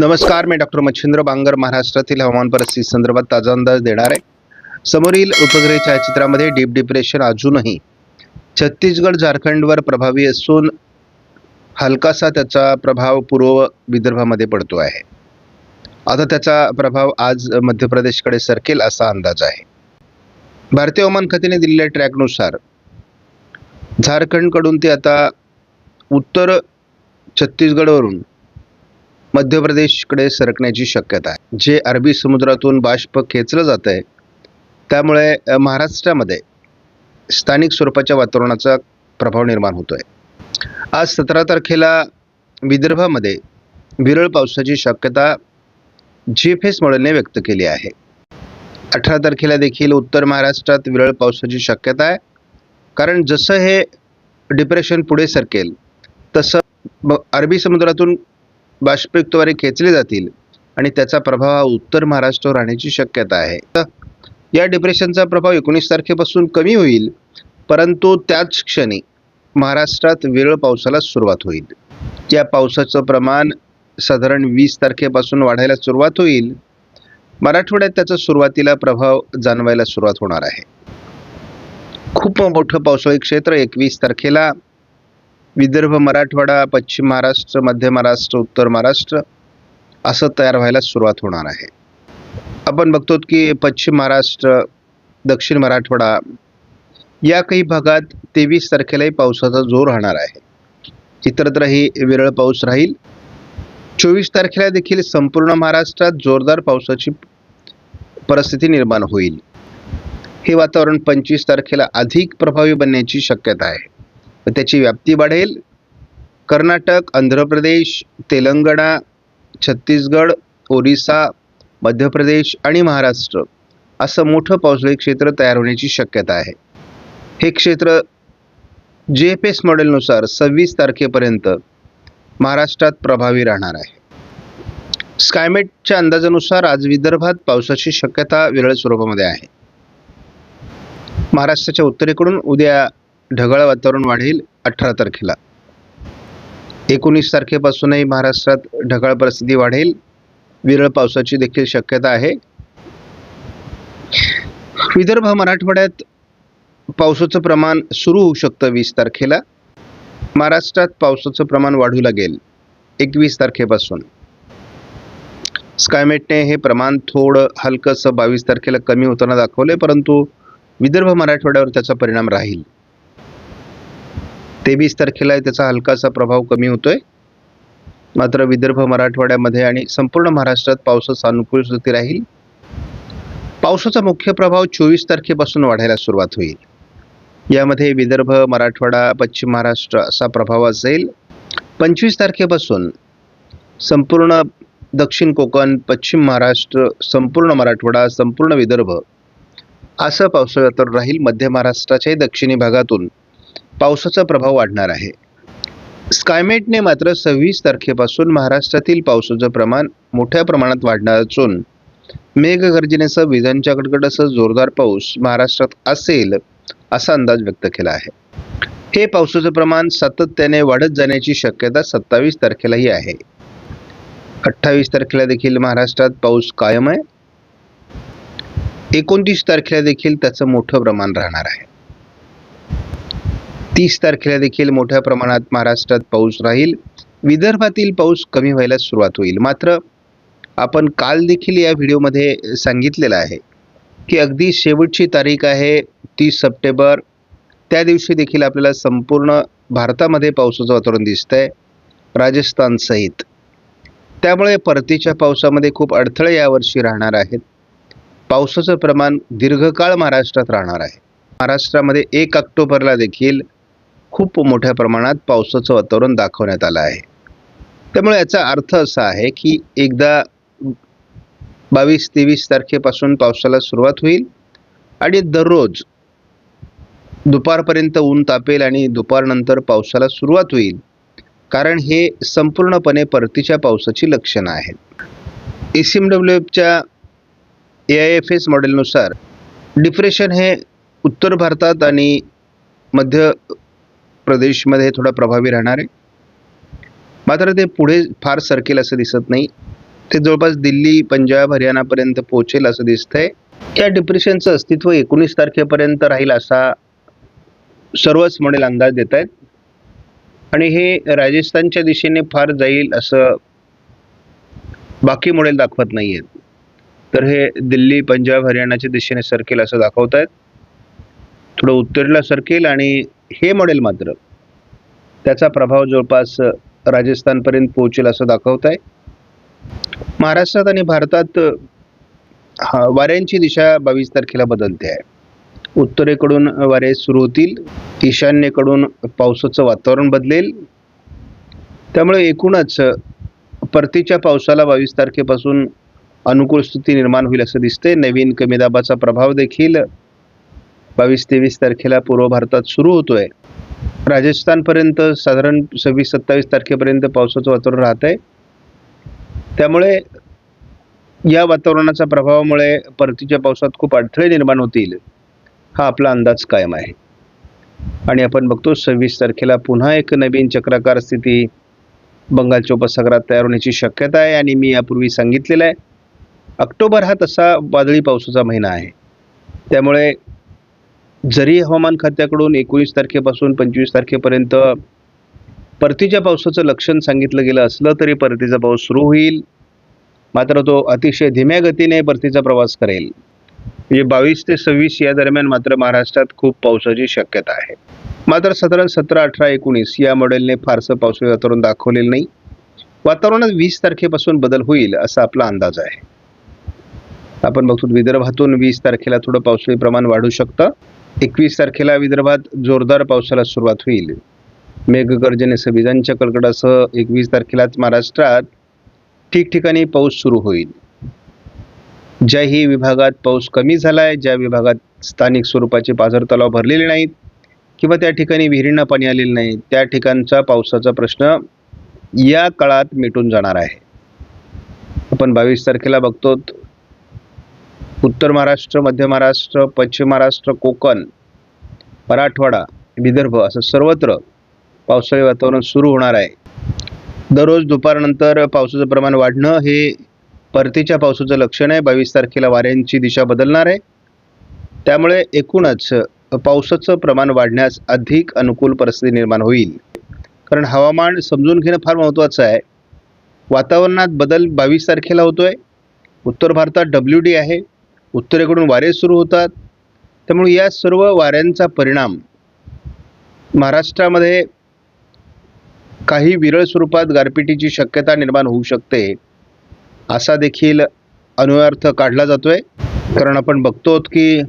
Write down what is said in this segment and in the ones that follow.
नमस्कार मी डॉक्टर मच्छिंद्र बांगर महाराष्ट्रातील हवामान परिस्थिती संदर्भात ताजा अंदाज देणार आहे. समोरील उपग्रह छायाचित्रामध्ये डीप डिप्रेशन अजूनही. छत्तीसगड झारखंडवर प्रभावी असून हलकासा त्याचा प्रभाव पूर्व विदर्भामध्ये पडतो आहे. आता त्याचा प्रभाव आज मध्य प्रदेशकडे सरकेल असा अंदाज आहे. भारतीय हवामान खात्याने दिलेल्या ट्रॅकनुसार झारखंडकडून ते आता उत्तर छत्तीसगडवरून मध्य प्रदेशकडे सरकण्याची शक्यता आहे. जे अरबी समुद्रातून बाष्प खेचलं जात आहे त्यामुळे महाराष्ट्रामध्ये स्थानिक स्वरूपाच्या वातावरणाचा प्रभाव निर्माण होतो आहे आज सतरा तारखेला विदर्भामध्ये विरळ पावसाची शक्यता जी एफ एस मॉडेलने व्यक्त केली आहे. अठरा तारखेला देखील उत्तर महाराष्ट्रात विरळ पावसाची शक्यता आहे. कारण जसं हे डिप्रेशन पुढे सरकेल तसं ब- अरबी समुद्रातून बाष्पयुक्तवारे खेचले जातील आणि त्याचा प्रभाव हा उत्तर महाराष्ट्रावर राहण्याची शक्यता आहे. तर या डिप्रेशनचा प्रभाव एकोणीस तारखेपासून कमी होईल परंतु त्याच क्षणी महाराष्ट्रात विरळ पावसाला सुरुवात होईल. या पावसाचं प्रमाण साधारण वीस तारखेपासून वाढायला सुरुवात होईल. मराठवाड्यात त्याचा सुरुवातीला प्रभाव जाणवायला सुरुवात होणार आहे. खूप मोठं पावसाळी क्षेत्र एकवीस तारखेला विदर्भ मराठवाडा पश्चिम महाराष्ट्र मध्य महाराष्ट्र उत्तर महाराष्ट्र असं तयार व्हायला सुरुवात होणार आहे. आपण बघतो की पश्चिम महाराष्ट्र दक्षिण मराठवाडा या काही भागात तेवीस तारखेलाही पावसाचा जोर राहणार आहे. इतरत्रही विरळ पाऊस राहील. चोवीस तारखेला देखील संपूर्ण महाराष्ट्रात जोरदार पावसाची परिस्थिती निर्माण होईल. हे वातावरण पंचवीस तारखेला अधिक प्रभावी बनण्याची शक्यता आहे. त्याची व्याप्ती वाढेल. कर्नाटक आंध्र प्रदेश तेलंगणा छत्तीसगड ओरिसा मध्य प्रदेश आणि महाराष्ट्र असं मोठं पावसाळी क्षेत्र तयार होण्याची शक्यता आहे. हे क्षेत्र जे एफ एस मॉडेलनुसार सव्वीस तारखेपर्यंत महाराष्ट्रात प्रभावी राहणार आहे. स्कायमेटच्या अंदाजानुसार आज विदर्भात पावसाची शक्यता विरळ स्वरूपामध्ये आहे. महाराष्ट्राच्या उत्तरेकडून उद्या ढगाळ वातावरण वाढेल अठरा तारखेला. एकोणीस तारखेपासूनही महाराष्ट्रात ढगाळ परिस्थिती वाढेल. विरळ पावसाची देखील शक्यता आहे. विदर्भ मराठवाड्यात पावसाचं प्रमाण सुरू होऊ शकतं वीस तारखेला. महाराष्ट्रात पावसाचं प्रमाण वाढू लागेल एकवीस तारखेपासून. स्कायमेटने हे प्रमाण थोडं हलकंसं बावीस तारखेला कमी होताना दाखवले परंतु विदर्भ मराठवाड्यावर त्याचा परिणाम राहील. तेवीस तारखेला त्याचा हलकासा प्रभाव कमी होतोय. मात्र विदर्भ मराठवाड्यामध्ये आणि संपूर्ण महाराष्ट्रात पावसाचा अनुकूल स्थिती राहील. पावसाचा मुख्य प्रभाव चोवीस तारखेपासून वाढायला सुरुवात होईल. यामध्ये विदर्भ मराठवाडा पश्चिम महाराष्ट्र असा प्रभाव असेल. पंचवीस तारखेपासून संपूर्ण दक्षिण कोकण पश्चिम महाराष्ट्र संपूर्ण मराठवाडा संपूर्ण विदर्भ असं पावसाळा तर राहील. मध्य महाराष्ट्राच्याही दक्षिणी भागातून पावसाचा प्रभाव वाढणार आहे. स्कायमेटने मात्र सव्वीस तारखेपासून महाराष्ट्रातील पावसाचं प्रमाण मोठ्या प्रमाणात वाढणार असून मेघगर्जनेसह विजांच्या कडकडासह जोरदार पाऊस महाराष्ट्रात असेल असा अंदाज व्यक्त केला आहे. हे पावसाचं प्रमाण सातत्याने वाढत जाण्याची शक्यता सत्तावीस तारखेलाही आहे. अठ्ठावीस तारखेला देखील महाराष्ट्रात पाऊस कायम आहे. एकोणतीस तारखेला देखील त्याचं मोठं प्रमाण राहणार आहे. तीस तारखेला देखील मोठ्या प्रमाणात महाराष्ट्रात पाऊस राहील. विदर्भातील पाऊस कमी व्हायला सुरुवात होईल. मात्र आपण काल देखील या व्हिडिओमध्ये सांगितलेलं आहे की अगदी शेवटची तारीख आहे तीस सप्टेंबर. त्या दिवशी देखील आपल्याला संपूर्ण भारतामध्ये पावसाचं वातावरण दिसतंय आहे राजस्थानसहित त्यामुळे परतीच्या पावसामध्ये खूप अडथळे यावर्षी राहणार आहेत. पावसाचं प्रमाण दीर्घकाळ महाराष्ट्रात राहणार आहे. महाराष्ट्रामध्ये एक ऑक्टोबरला देखील खूप मोठ्या प्रमाणात पावसाचं वातावरण दाखवण्यात आलं आहे. त्यामुळे याचा अर्थ असा आहे की एकदा बावीस तेवीस तारखेपासून पावसाला सुरुवात होईल आणि दररोज दुपारपर्यंत ऊन तापेल आणि दुपारनंतर पावसाला सुरुवात होईल. कारण हे संपूर्णपणे परतीच्या पावसाची लक्षणं आहेत. ए सी एम डब्ल्यू एफच्या ए आय एफ एस मॉडेलनुसार डिप्रेशन हे उत्तर भारतात आणि मध्य प्रदेशमध्ये थोडा प्रभावी राहणार आहे. मात्र ते पुढे फार सरकेल असं दिसत नाही. ते जवळपास दिल्ली पंजाब हरियाणापर्यंत पोहोचेल असं दिसतंय. या डिप्रेशनचं अस्तित्व एकोणीस तारखेपर्यंत राहील असा सर्वच मॉडेल अंदाज देत आहेत आणि हे राजस्थानच्या दिशेने फार जाईल असं बाकी मॉडेल दाखवत नाही आहेत तर हे दिल्ली पंजाब हरियाणाच्या दिशेने सरकेल असं दाखवत आहेत थोडं उत्तरेला सरकेल आणि हे मॉडेल मात्र त्याचा प्रभाव जवळपास राजस्थानपर्यंत पोहोचेल असं दाखवत आहे महाराष्ट्रात आणि भारतात हा वाऱ्यांची दिशा बावीस तारखेला बदलते आहे. उत्तरेकडून वारे सुरू होतील ईशान्येकडून पावसाचं वातावरण बदलेल. त्यामुळे एकूणच परतीच्या पावसाला बावीस तारखेपासून अनुकूल स्थिती निर्माण होईल असं दिसते नवीन कमी दाबाचा प्रभाव देखील बावीस तेवीस तारखेला पूर्व भारतात सुरू होतोय. राजस्थानपर्यंत साधारण सव्वीस सत्तावीस तारखेपर्यंत पावसाचं वातावरण राहत आहे त्यामुळे या वातावरणाच्या प्रभावामुळे परतीच्या पावसात खूप अडथळे निर्माण होतील हा आपला अंदाज कायम आहे. आणि आपण बघतो सव्वीस तारखेला पुन्हा एक नवीन चक्राकार स्थिती बंगालच्या उपसागरात तयार होण्याची शक्यता आहे आणि मी यापूर्वी सांगितलेलं आहे. ऑक्टोबर हा तसा वादळी पावसाचा महिना आहे. त्यामुळे जरी हवामान खात्याकडून एकोणीस तारखेपासून पंचवीस तारखेपर्यंत परतीच्या पावसाचं लक्षण सांगितलं गेलं असलं तरी परतीचा पाऊस सुरू होईल. मात्र तो अतिशय धीम्या गतीने परतीचा प्रवास करेल. म्हणजे बावीस ते सव्वीस या दरम्यान मात्र महाराष्ट्रात खूप पावसाची शक्यता आहे. मात्र सतरा सतरा अठरा एकोणीस या मॉडेलने फारसं पावसाळी वातावरण दाखवलेलं नाही. वातावरणात वीस तारखेपासून बदल होईल असा आपला अंदाज आहे. आपण बघतो विदर्भातून वीस तारखेला थोडं पावसाळी प्रमाण वाढू शकतं. एकवीस तारखेला विदर्भात जोरदार पावसाला सुरुवात होईल. मेघगर्जनेसह विजांच्या कडकडासह एकवीस तारखेलाच महाराष्ट्रात ठिकठिकाणी पाऊस सुरू होईल. ज्याही विभागात पाऊस कमी झाला आहे ज्या विभागात स्थानिक स्वरूपाचे पाझर तलाव भरलेले नाहीत किंवा त्या ठिकाणी विहिरींना पाणी आलेले नाही त्या ठिकाणचा पावसाचा प्रश्न या काळात मिटून जाणार आहे. आपण बावीस तारखेला बघतो उत्तर महाराष्ट्र मध्य महाराष्ट्र पश्चिम महाराष्ट्र कोकण मराठवाडा विदर्भ असं सर्वत्र पावसाळी वातावरण सुरू होणार आहे. दररोज दुपारनंतर पावसाचं प्रमाण वाढणं हे परतीच्या पावसाचं लक्षण आहे. बावीस तारखेला वाऱ्यांची दिशा बदलणार आहे. त्यामुळे एकूणच पावसाचं प्रमाण वाढण्यास अधिक अनुकूल परिस्थिती निर्माण होईल. कारण हवामान समजून घेणं फार महत्त्वाचं आहे. वातावरणात बदल बावीस तारखेला होतो आहे उत्तर भारतात डब्ल्यू डी आहे. उत्तरेकडून वारे सुरू होतात. त्यामुळे या सर्व वाऱ्यांचा परिणाम महाराष्ट्रामध्ये काही विरळ स्वरूपात गारपिटीची शक्यता निर्माण होऊ शकते असा देखील अन्वयार्थ काढला जातो आहे कारण आपण बघतो की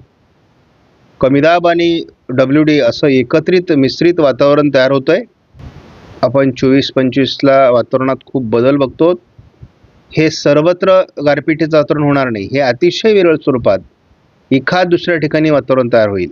कमीदाब आणि डब्ल्यू डी असं एकत्रित मिश्रित वातावरण तयार होतं आहे आपण चोवीस पंचवीसला वातावरणात खूप बदल बघतो हे सर्वत्र गारपिटीचं वातावरण होणार नाही. हे अतिशय विरळ स्वरूपात एखाद दुसऱ्या ठिकाणी वातावरण तयार होईल.